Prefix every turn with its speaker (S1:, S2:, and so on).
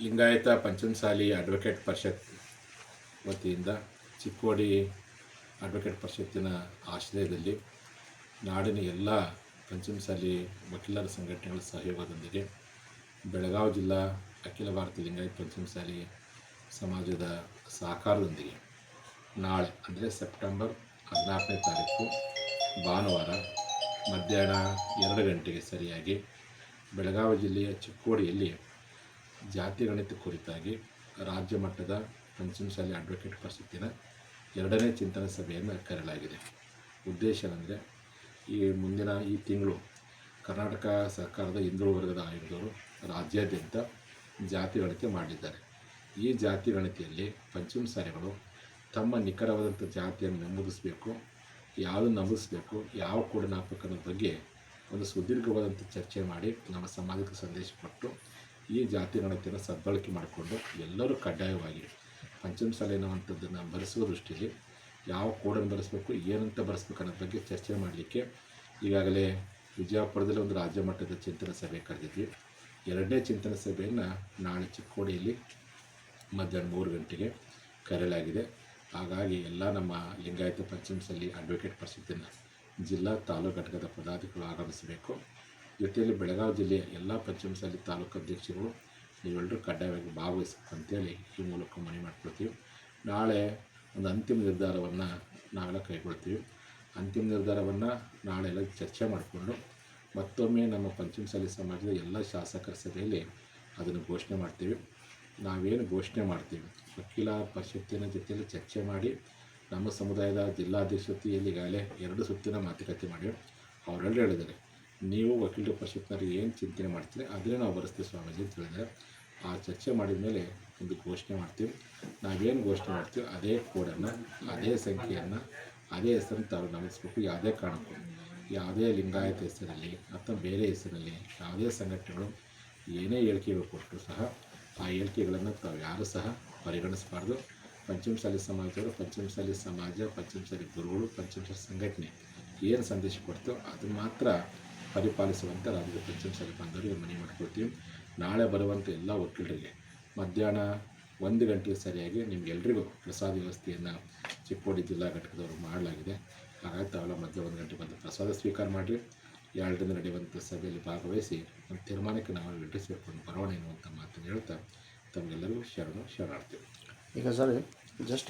S1: Lingayat Panchamasali advocate ಪರಿಷತ್ ವತಿಯಿಂದ Chikkodi advocate ಪರಿಷತ್ತಿನ ಆಶ್ರಯದಲ್ಲಿ ನಾಡಿನ ಎಲ್ಲ ಪಂಚಮಸಾಲಿ ವಕೀಲರ ಸಂಘಟನೆಗಳ ಸಹಯೋಗದೊಂದಿಗೆ ಬೆಳಗಾವಿ ಜಿಲ್ಲಾ ಅಖಿಲ ಭಾರತ ಲಿಂಗಾಯತ ಪಂಚಮಸಾಲಿ ಸಮಾಜದ ಸಹಕಾರದೊಂದಿಗೆ ನಾಳೆ, ಅಂದರೆ ಸೆಪ್ಟೆಂಬರ್ ಹದಿನಾಲ್ಕನೇ ತಾರೀಕು ಭಾನುವಾರ ಮಧ್ಯಾಹ್ನ ಎರಡು ಗಂಟೆಗೆ ಸರಿಯಾಗಿ ಬೆಳಗಾವಿ ಜಿಲ್ಲೆಯ ಚಿಕ್ಕೋಡಿಯಲ್ಲಿ ಜಾತಿ ಗಣಿತ ಕುರಿತಾಗಿ ರಾಜ್ಯ ಮಟ್ಟದ ಪಂಚಮಸಾಲಿ ಅಡ್ವೊಕೇಟ್ ಪರಿಷತ್ತಿನ ಎರಡನೇ ಚಿಂತನ ಸಭೆಯನ್ನು ಕರೆಯಲಾಗಿದೆ. ಉದ್ದೇಶ ಅಂದರೆ ಈ ಮುಂದಿನ ಈ ತಿಂಗಳು ಕರ್ನಾಟಕ ಸರ್ಕಾರದ ಹಿಂದುಳು ವರ್ಗದ ಆಯೋಗದವರು ರಾಜ್ಯಾದ್ಯಂತ ಜಾತಿ ಗಣತಿ ಮಾಡಿದ್ದಾರೆ. ಈ ಜಾತಿ ಗಣತಿಯಲ್ಲಿ ಪಂಚಮಸಾಲಿಗಳು ತಮ್ಮ ನಿಖರವಾದಂಥ ಜಾತಿಯನ್ನು ನಮೂದಿಸಬೇಕು ಯಾವುದು ನಮೂದಿಸಬೇಕು, ಯಾವ ಕೂಡ ನಾಪಕ ಬಗ್ಗೆ ಒಂದು ಸುದೀರ್ಘವಾದಂಥ ಚರ್ಚೆ ಮಾಡಿ ನಮ್ಮ ಸಮಾಜಕ್ಕೆ ಸಂದೇಶ ಕೊಟ್ಟು ಈ ಜಾತಿ ಗಣತಿಯನ್ನು ಸದ್ಬಳಕೆ ಮಾಡಿಕೊಂಡು ಎಲ್ಲರೂ ಕಡ್ಡಾಯವಾಗಿ ಪಂಚಮಸಾಲಿ ಅನ್ನುವಂಥದ್ದನ್ನು ಬರೆಸುವ ದೃಷ್ಟಿಯಲ್ಲಿ ಯಾವ ಕೋಡನ್ನು ಬರೆಸಬೇಕು, ಏನಂತ ಬರೆಸ್ಬೇಕು ಅನ್ನೋದ್ರ ಬಗ್ಗೆ ಚರ್ಚೆ ಮಾಡಲಿಕ್ಕೆ ಈಗಾಗಲೇ ವಿಜಯಪುರದಲ್ಲಿ ಒಂದು ರಾಜ್ಯ ಮಟ್ಟದ ಚಿಂತನ ಸಭೆ ಕರೆದಿದ್ವಿ. ಎರಡನೇ ಚಿಂತನ ಸಭೆಯನ್ನು ನಾಳೆ ಚಿಕ್ಕೋಡಿಯಲ್ಲಿ ಮಧ್ಯಾಹ್ನ ಮೂರು ಗಂಟೆಗೆ ಕರೆಯಲಾಗಿದೆ. ಹಾಗಾಗಿ ಎಲ್ಲ ನಮ್ಮ ಲಿಂಗಾಯತ ಪಂಚಮಸಲ್ಲಿ ಅಡ್ವೊಕೇಟ್ ಪರಿಷತ್ತಿನ ಜಿಲ್ಲಾ ತಾಲೂಕು ಘಟಕದ ಪದಾಧಿಕಾರಿಗಳು ಆಗಮಿಸಬೇಕು. ಜೊತೆಯಲ್ಲಿ ಬೆಳಗಾವಿ ಜಿಲ್ಲೆಯ ಎಲ್ಲ ಪಂಚಮಸಾಲಿ ತಾಲೂಕು ಅಧ್ಯಕ್ಷರುಗಳು ನೀವೆಲ್ಲರೂ ಕಡ್ಡಾಯವಾಗಿ ಭಾಗವಹಿಸಬೇಕು ಅಂತೇಳಿ ಈ ಮೂಲಕ ಮನವಿ ಮಾಡ್ಕೊಳ್ತೀವಿ. ನಾಳೆ ಒಂದು ಅಂತಿಮ ನಿರ್ಧಾರವನ್ನು ನಾವೆಲ್ಲ ಕೈಗೊಳ್ತೀವಿ. ಅಂತಿಮ ನಿರ್ಧಾರವನ್ನು ನಾಳೆ ಎಲ್ಲ ಚರ್ಚೆ ಮಾಡಿಕೊಂಡು ಮತ್ತೊಮ್ಮೆ ನಮ್ಮ ಪಂಚಮಸಾಲಿ ಸಮಾಜದ ಎಲ್ಲ ಶಾಸಕರ ಸಭೆಯಲ್ಲಿ ಅದನ್ನು ಘೋಷಣೆ ಮಾಡ್ತೀವಿ. ನಾವೇನು ಘೋಷಣೆ ಮಾಡ್ತೀವಿ? ವಕೀಲ ಪರಿಷತ್ತಿನ ಜೊತೆಯಲ್ಲಿ ಚರ್ಚೆ ಮಾಡಿ ನಮ್ಮ ಸಮುದಾಯದ ಜಿಲ್ಲಾಧ್ಯಕ್ಷತೆಯಲ್ಲಿ ಈಗಾಗಲೇ ಎರಡು ಸುತ್ತಿನ ಮಾತುಕತೆ ಮಾಡಿ ಅವರೆಲ್ಲರೂ ಹೇಳಿದ್ದಾರೆ. ನೀವು ವಕೀಲರು ಪರಿಷತ್ನವ್ರಿಗೆ ಏನು ಚಿಂತನೆ ಮಾಡ್ತೀರಿ ಅದನ್ನೇ ನಾವು ಬರೆಸ್ತೀವಿ ಸ್ವಾಮೀಜಿ ಅಂತ ಹೇಳಿದರೆ ಆ ಚರ್ಚೆ ಮಾಡಿದ ಮೇಲೆ ಒಂದು ಘೋಷಣೆ ಮಾಡ್ತೀವಿ. ನಾವೇನು ಘೋಷಣೆ ಮಾಡ್ತೀವಿ, ಅದೇ ಕೋಡನ್ನು, ಅದೇ ಸಂಖ್ಯೆಯನ್ನು, ಅದೇ ಹೆಸರನ್ನು ತಾವು ನಮಿಸ್ಬೇಕು ಯಾವುದೇ ಕಾರಣಕ್ಕೂ. ಯಾವುದೇ ಲಿಂಗಾಯತ ಹೆಸರಲ್ಲಿ ಅಥವಾ ಬೇರೆ ಹೆಸರಲ್ಲಿ ಯಾವುದೇ ಸಂಘಟನೆಗಳು ಏನೇ ಹೇಳಿಕೆಗಳು ಕೊಟ್ಟರು ಸಹ ಆ ಹೇಳಿಕೆಗಳನ್ನು ತಾವು ಯಾರೂ ಸಹ ಪರಿಗಣಿಸಬಾರ್ದು. ಪಂಚಮಸಾಲಿ ಸಮಾಜದವರು ಪಂಚಮಸಾಲಿ ಸಮಾಜ ಪಂಚಮಸಾಲಿ ಗುರುಗಳು ಪಂಚಮಸಾಲಿ ಸಂಘಟನೆ ಏನು ಸಂದೇಶ ಕೊಡ್ತೋ ಅದು ಮಾತ್ರ ಪರಿಪಾಲಿಸುವಂಥ ರಾಜ್ಯದ ಪಂಚಮಸಾಲಿ ಬಾಂಧವರಿಗೆ ಮನವಿ ಮಾಡಿಕೊಳ್ತೀವಿ. ನಾಳೆ ಬರುವಂಥ ಎಲ್ಲ ವಕೀಲರಿಗೆ ಮಧ್ಯಾಹ್ನ ಒಂದು ಗಂಟೆಗೆ ಸರಿಯಾಗಿ ನಿಮಗೆಲ್ರಿಗೂ ಪ್ರಸಾದ ವ್ಯವಸ್ಥೆಯನ್ನು ಚಿಕ್ಕೋಡಿ ಜಿಲ್ಲಾ ಘಟಕದವರು ಮಾಡಲಾಗಿದೆ. ಹಾಗಾಗಿ ತಾವೆಲ್ಲ ಮಧ್ಯಾಹ್ನ ಒಂದು ಗಂಟೆ ಬಂದು ಪ್ರಸಾದ ಸ್ವೀಕಾರ ಮಾಡಿರಿ. ಎರಡರಿಂದ ನಡೆಯುವಂಥ ಸಭೆಯಲ್ಲಿ ಭಾಗವಹಿಸಿ ಒಂದು ತೀರ್ಮಾನಕ್ಕೆ ನಾವು ಎಲ್ರೂ ಸೇರ್ಕೊಂಡು ಬರೋಣ ಎನ್ನುವಂಥ ಮಾತನ್ನು ಹೇಳ್ತಾ ತಮಗೆಲ್ಲರಿಗೂ ಶರಣು ಶರಣಾರ್ಥಿ.
S2: ಈಗ ಸರ್ ಜಸ್ಟ್